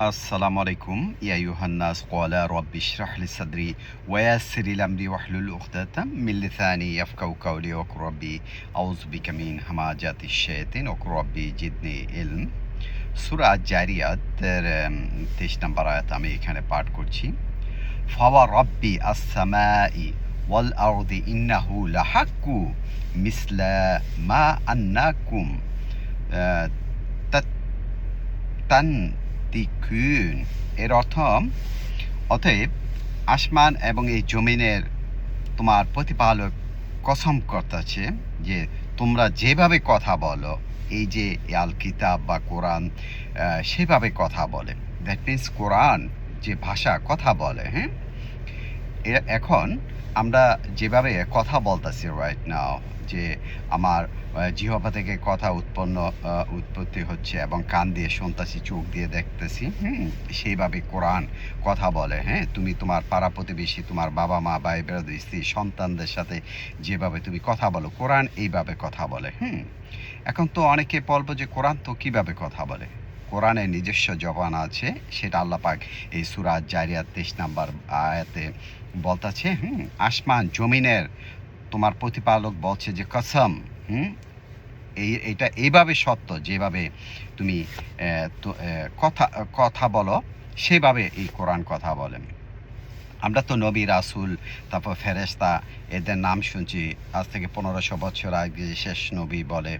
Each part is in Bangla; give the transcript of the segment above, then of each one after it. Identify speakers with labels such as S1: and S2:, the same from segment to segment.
S1: আসসালামু আলাইকুম ইয়া ইউহান্নাস ক্বালা রাব্বি ইশরাহ লি সাদরি ওয়া ইয়াসসির লি আমরি ওয়াহলুল উকদাতাম মিন লিসানি ইয়াফকাহু কাওলি ওয়া কুর রাব্বি আউযু বিকা মিন হামাজাতিশ শায়াতিন ওয়া কুর রাব্বি জিদনি ইলম সূরা জারিয়াত এর তেইশ নম্বর আয়াত আমি এখানে পাঠ করছি ফাওয়া রাব্বি আস-সামাই ওয়াল আরদি ইন্নাহু লাহাক্কু মিসলা মা আন্নাকুম আহ, তাত- তান তিকুন এর অর্থ, অতএব আসমান এবং এই জমিনের তোমার প্রতিপালক কসম করতেছে যে তোমরা যেভাবে কথা বলো, এই যে আল কিতাব বা কোরআন সেভাবে কথা বলে। দ্যাট মিন্স কোরআন যে ভাষা কথা বলে হ্যাঁ? এখন আমরা যেভাবে কথা বলতেছি রাইট নাও যে আমার জিহ্বা থেকে কথা উৎপন্ন উৎপত্তি হচ্ছে এবং কান দিয়ে শুনতেছি চোখ দিয়ে দেখতেছি, হুম, সেইভাবে কোরআন কথা বলে হ্যাঁ তুমি তোমার পাড়া প্রতিবেশী, তোমার বাবা মা, ভাই বেড়াদ স্ত্রী, সন্তানদের সাথে যেভাবে তুমি কথা বলো, কোরআন এইভাবে কথা বলে, হুম। এখন তো অনেকে বলব যে কোরআন তো কীভাবে কথা বলে? কোরআনের নিজস্ব জবান আছে, সেটা আল্লাহ পাক এই সুরাজ জারিয়াত তেইশ নাম্বার আয়াতে বলতাছে, হুম, আসমান, জমিনের, তোমার প্রতিপালক বলছে যে কসম, হুম এই, এটা এইভাবে সত্য, যেভাবে তুমি কথা কথা বলো, সেভাবে এই কোরআন কথা বলেন। আমরা তো নবী, রাসুল, তারপর ফেরেস্তা এদের নাম শুনছি, আজ থেকে পনেরোশো বছর আগে শেষ নবী বলে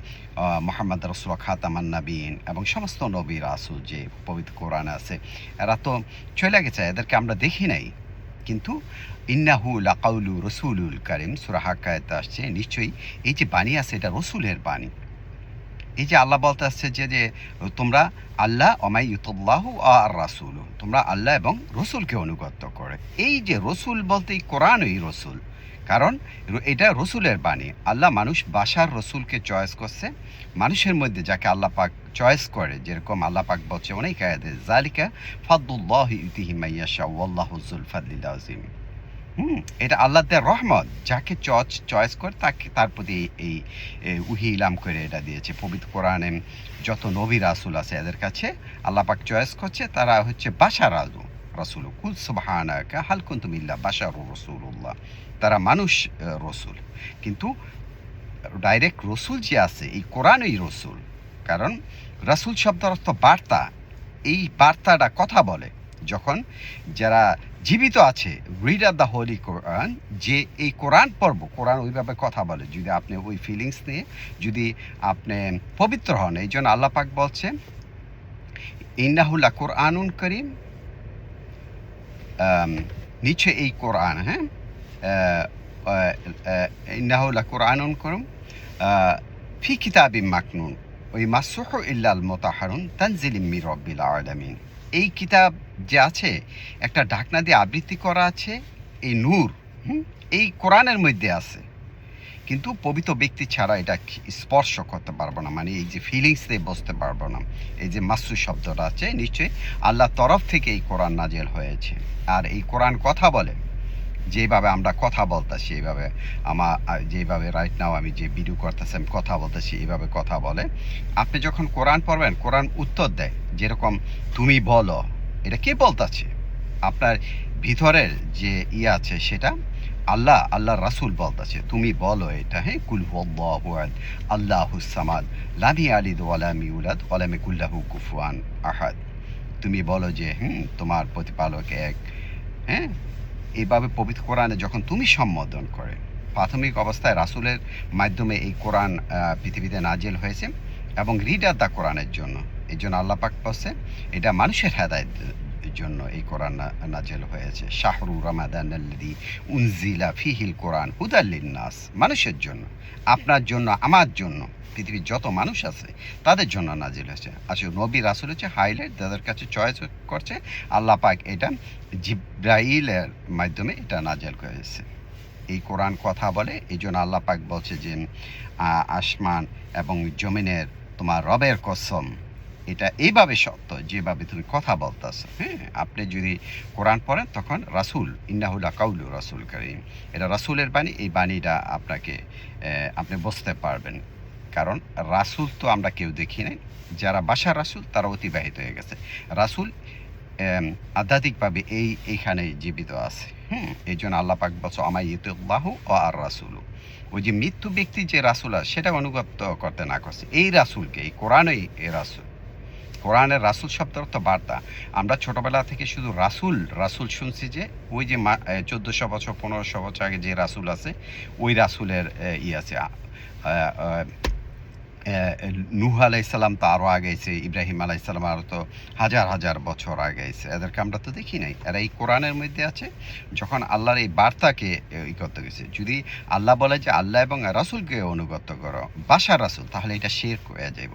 S1: মোহাম্মদ রসুল খাতামান নবীন, এবং সমস্ত নবী, রাসুল যে পবিত্র কোরআন আছে, এরা তো চলে গেছে, এদেরকে আমরা দেখি নাই। কিন্তু ইন্নাহু লাকাউলু রসুলুল করিম সুরাহাকায়তে আসছে, নিশ্চয়ই এই যে বাণী আছে, এটা রসুলের বাণী। এই যে আল্লাহ বলতে আসছে যে যে তোমরা আল্লাহ অমাই ইউতুল্লাহ আর রাসুল তোমরা আল্লাহ এবং রসুলকে অনুগত করে। এই যে রসুল বলতে এই কোরআন এই রসুল, কারণ এটা রসুলের বাণী। আল্লাহ মানুষ বাসার রসুলকে চয়েস করছে, মানুষের মধ্যে যাকে আল্লাহ পাক চয়েস করে, যেরকম আল্লাহ পাক বলছে অনেক আয়াতে জালিকা ফাদুল্লাহ ইতিহি মাইয়াশা ওয়াল্লাহু যুল ফাদলিল আযীম। হুম, এটা আল্লাহদের রহমত। যাকে চয়েস চয়েস করে তাকে তার প্রতি এই- উহি ইলাম করে এটা দিয়েছে। পবিত্র কোরআনে যত নবী রাসুল আছে এদের কাছে আল্লাহ পাক চয়েস করছে, তারা হচ্ছে বাসা রাজু রসুল কুল সুবহানাকা হাল কুনতুম ইল্লা বাশারু রাসূলুল্লাহ। তারা মানুষ রসুল। কিন্তু ডাইরেক্ট রসুল যে আছে, এই কোরআনই রসুল। কারণ রাসুল শব্দ অর্থ বার্তা। এই বার্তাটা কথা বলে। যখন যারা জীবিত আছে। রিডার দ্য হোলি কোরআন যে এই কোরআন পর্ব, কোরআন ওইভাবে কথা বলে। যদি আপনি ওই ফিলিংস নিয়ে যদি আপনি পবিত্র হন, এই জন্য আল্লাহ বলছেন বলছে ইন্নাহুল্লাহ কোরআনুন করিম। নিচে এই কোরআন হ্যাঁ? ইন্নাহুল্লাহ কোরআনুন করিম ফি কিতাবিম মাকনুন। ওই মাসুহ ইল্লাল মোতাহারুন তানজিলিম মির রব্বিল আলামিন। এই কিতাব যে আছে, একটা ঢাকনা দিয়ে আবৃত্তি করা আছে, এই নূর এই কোরআনের মধ্যে আছে। কিন্তু পবিত্র ব্যক্তি ছাড়া এটা স্পর্শ করতে পারব না। মানে এই যে ফিলিংস দিয়ে বসতে পারব না। এই যে মাসু শব্দটা আছে, নিশ্চয়ই আল্লাহ তরফ থেকে এই কোরআন নাজেল হয়েছে। আর এই কোরআন কথা বলে, যেভাবে আমরা কথা বলতেছি, এইভাবে আমার যেভাবে রাইট নাও আমি যে ভিডিও করতেছি, আমি কথা বলতেছি, এইভাবে কথা বলে। আপনি যখন কোরআন পড়বেন, কোরআন উত্তর দেয়, যেরকম তুমি বলো এটা কে বলতাছে? আপনার ভিতরের যে ইয়ে আছে সেটা আল্লাহ আল্লাহ রাসুল বলতেছে। তুমি বলো এটা হ্যাঁ? কুল হুয়াল্লাহু আহাদ, আল্লাহুস সামাদ লামি আলিদ ওয়ালাম ইউলাদ ওয়ালাম কুল্লাহু কুফুয়ান আহাদ। তুমি বলো যে, হুম, তোমার প্রতিপালক এক হ্যাঁ? এইভাবে পবিত্র কোরআনে যখন তুমি সম্বোধন করে, প্রাথমিক অবস্থায় রাসুলের মাধ্যমে এই কোরআন পৃথিবীতে নাজেল হয়েছে এবং রিডার দা কোরআনের জন্য। এই জন্য আল্লাহ পাক বলছে, এটা মানুষের হেদায়ত জন্য এই কোরআন নাজেল হয়েছে। শাহরু রমাদান আল্লাযী উনজিলা ফিহিল কোরআন হুদাল্লিন নাস মানুষের জন্য, আপনার জন্য, আমার জন্য, পৃথিবীর যত মানুষ আছে, তাদের জন্য নাজিল হয়েছে। আসলে নবী রাসুল হচ্ছে হাইলাইট তাদের কাছে চয়েস করছে, আল্লাহ পাক এটা জিব্রাইলের মাধ্যমে এটা নাজেল করেছে। এই কোরআন কথা বলে এই জন্য আল্লাহ পাক বলছে যে আসমান এবং জমিনের তোমার রবের কসম এটা এইভাবে সত্য যেভাবে তুমি কথা বলতেছ হ্যাঁ? আপনি যদি কোরআন পড়েন, তখন রাসুল ইন্নাহুল্লাহ কাউলু রাসুল করিম। এটা রাসুলের বাণী, এই বাণীটা আপনাকে আপনি বুঝতে পারবেন। কারণ রাসুল তো আমরা কেউ দেখি নাই। যারা বাসা রাসুল, তারা অতিবাহিত হয়ে গেছে। রাসুল আধ্যাত্মিকভাবে এই, এইখানে জীবিত আছে হুম এই জন্য আল্লাহ পাক বলছো আমায় ইতুল্লাহ ও আর রাসুলু। ওই যে মৃত্যু ব্যক্তি যে রাসুল আছে সেটা অনুগত করতে না করছে এই রাসুলকে, এই কোরআনই এই রাসুল। কোরআনের রাসুল শব্দের তো বার্তা। আমরা ছোটবেলা থেকে শুধু রাসুল রাসুল শুনছি যে, ওই যে চোদ্দোশো বছর, পনেরোশো বছর আগে যে রাসুল আছে, ওই রাসুলের ই আছে নূহ আলাইসাল্লাম তো আরও আগে আগেছে ইব্রাহিম আলাইসাল্লাম আরও তো হাজার হাজার বছর আগেছে এদেরকে আমরা তো দেখি নাই। এরা এই কোরআনের মধ্যে আছে, যখন আল্লাহর এই বার্তাকে ই করতে গেছে। যদি আল্লাহ বলে যে আল্লাহ এবং রাসুলকে অনুগত করো, বাসা রাসুল, তাহলে এটা শের হয়ে যাইব।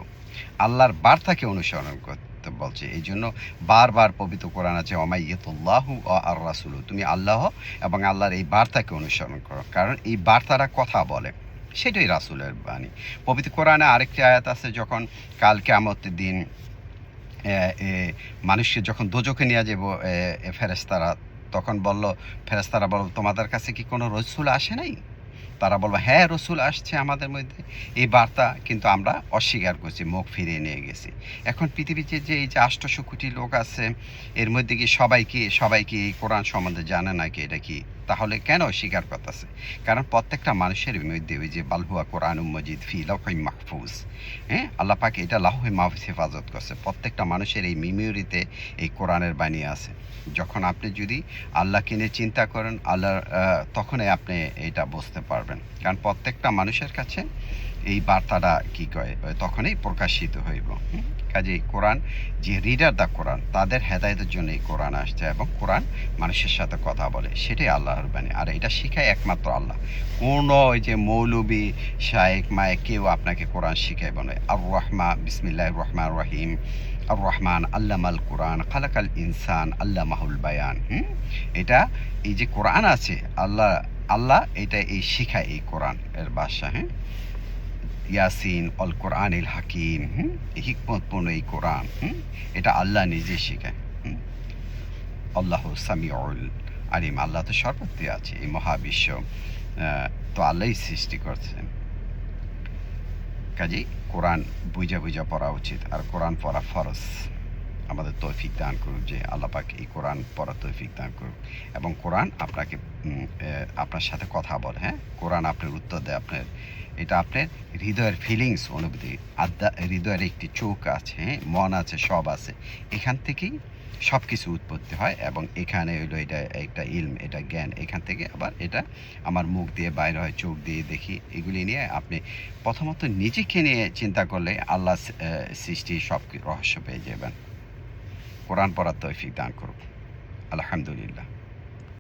S1: আল্লাহর বার্তাকে অনুসরণ করতে বলছে। এই জন্য বারবার পবিত্র কোরআন আছে অমাই ইয়তুল্লাহু আর রাসুল। তুমি আল্লাহ এবং আল্লাহর এই বার্তাকে অনুসরণ করো। কারণ এই বার্তারা কথা বলে। সেটাই রাসুলের বাণী। পবিত্র কোরআনে আরেকটি আয়াত আছে, যখন কাল কেমতের দিন মানুষকে যখন দোজকে নিয়ে যাব ফেরেস্তারা তখন বলল ফেরেস্তারা বলল, তোমাদের কাছে কি কোনো রসুল আসে নাই? তারা বলব হ্যাঁ রসুল আসছে আমাদের মধ্যে। এই বার্তা কিন্তু আমরা অস্বীকার করছি, মুখ ফিরিয়ে নিয়ে গেছি। এখন পৃথিবীতে যে এই যে আষ্টশো কোটি লোক আছে, এর মধ্যে কি সবাই কি সবাই কি এই কোরআন সম্বন্ধে জানে নাকি? এটা কি তাহলে কেন স্বীকার করতেছে? কারণ প্রত্যেকটা মানুষের মধ্যে ওই যে বালহুয়া কোরআন মজিদ ফি লাউহি মাহফুজ হ্যাঁ? আল্লাপাকে এটা লাউহি মাহফুজ হেফাজত করছে। প্রত্যেকটা মানুষের এই মেমোরিতে এই কোরআনের বাণী আছে। যখন আপনি যদি আল্লাহকে নিয়ে চিন্তা করেন, আল্লাহ তখনই আপনি এটা বুঝতে পারবেন। কারণ প্রত্যেকটা মানুষের কাছে এই বার্তাটা কি কয়, তখনই প্রকাশিত হইব? কাজেই কোরআন, যে রিডার দ্য কোরআন তাদের হেদায়তের জন্য এই কোরআন আসছে এবং কোরআন মানুষের সাথে কথা বলে। সেটাই আল্লাহর বাণী। আর এটা শিখায় একমাত্র আল্লাহ। কোনো ওই যে মৌলবি, শায়েক, মায়েক কেউ আপনাকে কোরআন শিখাইব না আর রহমা বিসমিল্লাহ রহমান রহিম। আর রহমান আল্লামাল কোরআন, খালাকাল ইনসান আল্লাহ মাহুল বায়ান। হুম? এটা এই যে কোরআন আছে, আল্লাহ আল্লাহ এটা এই শিখায় এই কোরআন এর বাসা হ্যাঁ? ইয়াসিন অল কোরআন এল হাকিম, হুম? হিকমতপূর্ণ এই কোরআন, হুম? এটা আল্লাহ নিজে শেখায়, হুম? আল্লাহ সামিউল আলিম, আল্লাহ তো সর্বত্রে আছে, এই মহাবিশ্ব তো আল্লাহই সৃষ্টি করছেন কাজেই কোরআন বুঝা বুঝা পড়া উচিত, আর কোরআন পড়া ফরজ। আমাদের তৌফিক দান করুক যে আল্লাহ পাক এই কোরআন পড়া তৌফিক দান করুক। এবং কোরআন আপনাকে আপনার সাথে কথা বলে হ্যাঁ? কোরআন আপনার উত্তর দেয়, আপনার, এটা আপনার হৃদয়ের ফিলিংস অনুভূতি আদ্যা হৃদয়ের একটি চোখ আছে হ্যাঁ? মন আছে, সব আছে। এখান থেকেই সব কিছু উৎপত্তি হয় এবং এখানে হইল এটা একটা ইলম, এটা জ্ঞান। এখান থেকে আবার এটা আমার মুখ দিয়ে বাইরে হয়, চোখ দিয়ে দেখি। এগুলি নিয়ে আপনি প্রথমত নিজেকে নিয়ে চিন্তা করলে আল্লাহ সৃষ্টি সব রহস্য পেয়ে যাবেন। কোরআন পড়ার তৌফিক দান করুক। আলহামদুলিল্লাহ।